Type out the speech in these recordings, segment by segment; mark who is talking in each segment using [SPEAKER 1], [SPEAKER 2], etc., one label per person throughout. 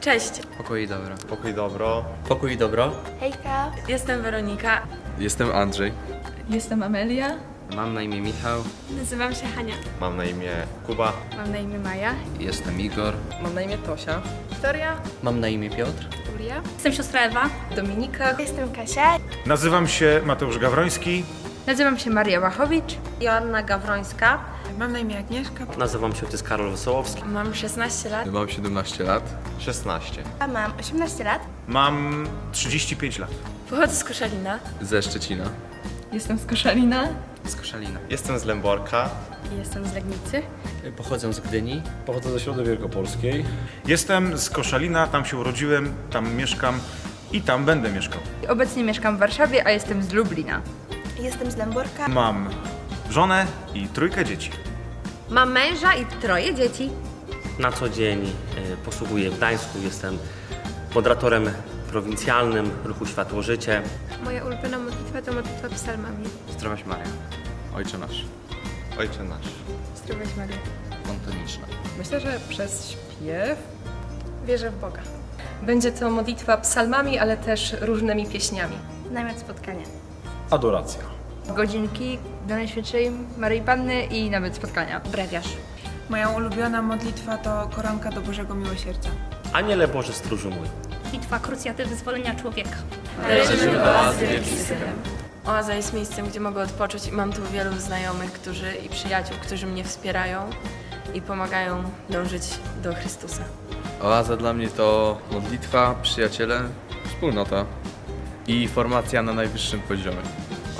[SPEAKER 1] Cześć,
[SPEAKER 2] Pokój i dobra.
[SPEAKER 3] Pokój dobro.
[SPEAKER 2] Pokój i dobro.
[SPEAKER 4] Hejka!
[SPEAKER 1] jestem Weronika.
[SPEAKER 5] Jestem Andrzej.
[SPEAKER 6] Jestem Amelia.
[SPEAKER 2] Mam na imię Michał.
[SPEAKER 4] Nazywam się Hania.
[SPEAKER 3] Mam na imię Kuba.
[SPEAKER 4] Mam na imię Maja.
[SPEAKER 2] Jestem Igor.
[SPEAKER 6] Mam na imię Tosia.
[SPEAKER 4] Wiktoria.
[SPEAKER 2] Mam na imię Piotr.
[SPEAKER 4] Julia.
[SPEAKER 7] Jestem siostra Ewa.
[SPEAKER 6] Dominika.
[SPEAKER 4] Jestem Kasia.
[SPEAKER 8] Nazywam się Mateusz Gawroński.
[SPEAKER 4] Nazywam się Maria Łachowicz.
[SPEAKER 9] Joanna Gawrońska.
[SPEAKER 1] Mam na imię Agnieszka.
[SPEAKER 10] Nazywam się Ojciec Karol Wesołowski.
[SPEAKER 1] Mam 16 lat.
[SPEAKER 5] Mam 17 lat.
[SPEAKER 3] 16.
[SPEAKER 4] A mam 18 lat.
[SPEAKER 8] Mam 35 lat.
[SPEAKER 1] Pochodzę z Koszalina.
[SPEAKER 5] Ze Szczecina.
[SPEAKER 6] Jestem z Koszalina.
[SPEAKER 2] Z Koszalina.
[SPEAKER 3] Jestem z Lęborka.
[SPEAKER 4] Jestem z Legnicy.
[SPEAKER 2] Pochodzę z Gdyni.
[SPEAKER 11] Pochodzę ze Środy Wielkopolskiej.
[SPEAKER 8] Jestem z Koszalina, tam się urodziłem, tam mieszkam i tam będę mieszkał.
[SPEAKER 4] Obecnie mieszkam w Warszawie, a jestem z Lublina.
[SPEAKER 9] Jestem z Lęborka.
[SPEAKER 8] Mam żonę i trójkę dzieci.
[SPEAKER 9] Mam męża i troje dzieci.
[SPEAKER 10] Na co dzień e, posługuję w Gdańsku. Jestem moderatorem prowincjalnym ruchu Światło Życie.
[SPEAKER 4] Moja ulubiona modlitwa to modlitwa psalmami.
[SPEAKER 2] Zdrowaś Maria.
[SPEAKER 5] Ojcze nasz.
[SPEAKER 3] Ojcze nasz.
[SPEAKER 4] Zdrowaś Maria.
[SPEAKER 2] Fontaniczna.
[SPEAKER 6] Myślę, że przez śpiew.
[SPEAKER 4] Wierzę w Boga.
[SPEAKER 6] Będzie to modlitwa psalmami, ale też różnymi pieśniami.
[SPEAKER 4] Namiot spotkania.
[SPEAKER 11] Adoracja.
[SPEAKER 4] Godzinki do Najświętszej Maryi Panny i nawet spotkania.
[SPEAKER 9] Brewiarz.
[SPEAKER 1] Moja ulubiona modlitwa to koronka do Bożego Miłosierdzia.
[SPEAKER 10] Aniele Boże stróżu mój.
[SPEAKER 7] Bitwa krucjaty wyzwolenia człowieka.
[SPEAKER 1] Oaza jest miejscem, gdzie mogę odpocząć i mam tu wielu znajomych którzy i przyjaciół, którzy mnie wspierają i pomagają dążyć do Chrystusa.
[SPEAKER 5] Oaza dla mnie to modlitwa, przyjaciele, wspólnota i formacja na najwyższym poziomie.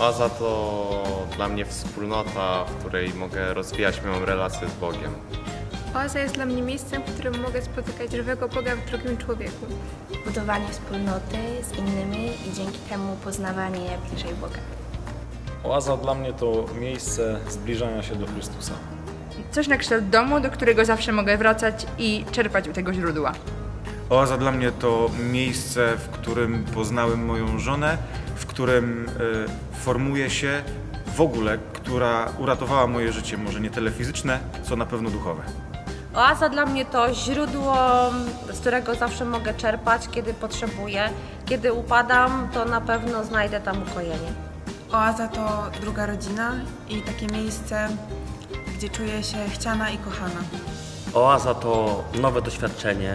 [SPEAKER 3] Oaza to dla mnie wspólnota, w której mogę rozwijać moją relację z Bogiem.
[SPEAKER 4] Oaza jest dla mnie miejscem, w którym mogę spotykać żywego Boga w drugim człowieku.
[SPEAKER 9] Budowanie wspólnoty z innymi i dzięki temu poznawanie bliżej Boga.
[SPEAKER 11] Oaza dla mnie to miejsce zbliżania się do Chrystusa.
[SPEAKER 4] Coś na kształt domu, do którego zawsze mogę wracać i czerpać u tego źródła.
[SPEAKER 8] Oaza dla mnie to miejsce, w którym poznałem moją żonę, którym y, formuję się w ogóle, która uratowała moje życie, może nie tyle fizyczne, co na pewno duchowe.
[SPEAKER 9] Oaza dla mnie to źródło, z którego zawsze mogę czerpać, kiedy potrzebuję. Kiedy upadam, to na pewno znajdę tam ukojenie.
[SPEAKER 1] Oaza to druga rodzina i takie miejsce, gdzie czuję się chciana i kochana.
[SPEAKER 10] Oaza to nowe doświadczenie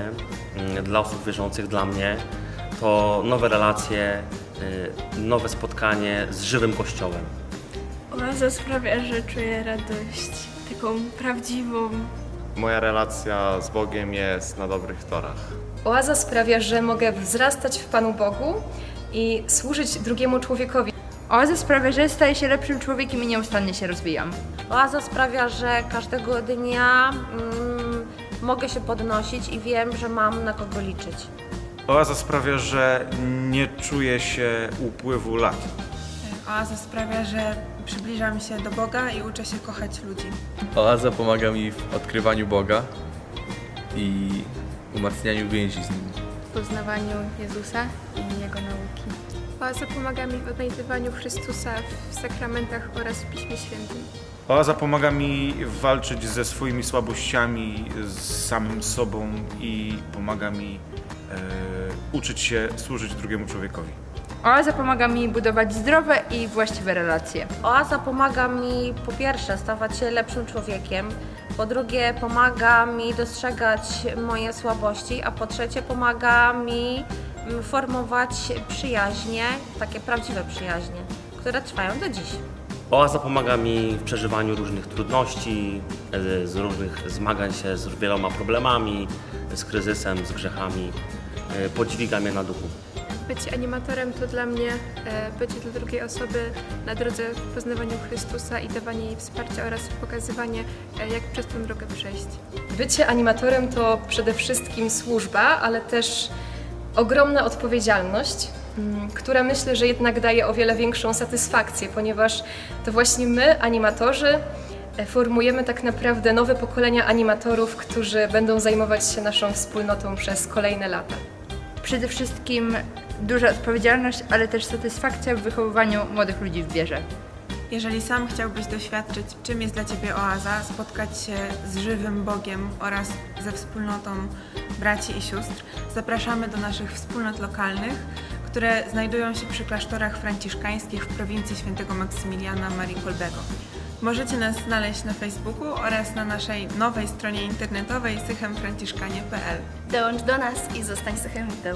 [SPEAKER 10] mm, dla osób wierzących, dla mnie. To nowe relacje, nowe spotkanie z żywym Kościołem.
[SPEAKER 4] Oaza sprawia, że czuję radość, taką prawdziwą.
[SPEAKER 3] Moja relacja z Bogiem jest na dobrych torach.
[SPEAKER 6] Oaza sprawia, że mogę wzrastać w Panu Bogu i służyć drugiemu człowiekowi.
[SPEAKER 4] Oaza sprawia, że staję się lepszym człowiekiem i nieustannie się rozwijam.
[SPEAKER 9] Oaza sprawia, że każdego dnia mm, mogę się podnosić i wiem, że mam na kogo liczyć.
[SPEAKER 8] Oaza sprawia, że nie czuję się upływu lat.
[SPEAKER 1] Oaza sprawia, że przybliżam się do Boga i uczę się kochać ludzi.
[SPEAKER 5] Oaza pomaga mi w odkrywaniu Boga i umacnianiu więzi z Nim.
[SPEAKER 4] W poznawaniu Jezusa i Jego nauki. Oaza pomaga mi w odnajdywaniu Chrystusa w sakramentach oraz w Piśmie Świętym.
[SPEAKER 8] Oaza pomaga mi walczyć ze swoimi słabościami, z samym sobą i pomaga mi uczyć się służyć drugiemu człowiekowi.
[SPEAKER 4] Oaza pomaga mi budować zdrowe i właściwe relacje.
[SPEAKER 9] Oaza pomaga mi po pierwsze stawać się lepszym człowiekiem, po drugie pomaga mi dostrzegać moje słabości, a po trzecie pomaga mi mm, formować przyjaźnie, takie prawdziwe przyjaźnie, które trwają do dziś.
[SPEAKER 10] Oaza pomaga mi w przeżywaniu różnych trudności, e, z różnych zmagań się z wieloma problemami, z kryzysem, z grzechami. E, Podźwiga mnie na duchu.
[SPEAKER 4] Bycie animatorem to dla mnie e, bycie dla drugiej osoby na drodze w poznawaniu Chrystusa i dawanie jej wsparcia oraz pokazywanie, e, jak przez tę drogę przejść.
[SPEAKER 6] Bycie animatorem to przede wszystkim służba, ale też ogromna odpowiedzialność, mm, która myślę, że jednak daje o wiele większą satysfakcję, ponieważ to właśnie my, animatorzy, formujemy tak naprawdę nowe pokolenia animatorów, którzy będą zajmować się naszą wspólnotą przez kolejne lata.
[SPEAKER 4] Przede wszystkim duża odpowiedzialność, ale też satysfakcja w wychowywaniu młodych ludzi w wierze.
[SPEAKER 12] Jeżeli sam chciałbyś doświadczyć, czym jest dla Ciebie oaza, spotkać się z żywym Bogiem oraz ze wspólnotą braci i sióstr, zapraszamy do naszych wspólnot lokalnych, które znajdują się przy klasztorach franciszkańskich w prowincji świętego Maksymiliana Marii Kolbego. Możecie nas znaleźć na Facebooku oraz na naszej nowej stronie internetowej sychemfranciszkanie.pl.
[SPEAKER 7] Dołącz do nas i zostań sychemitą.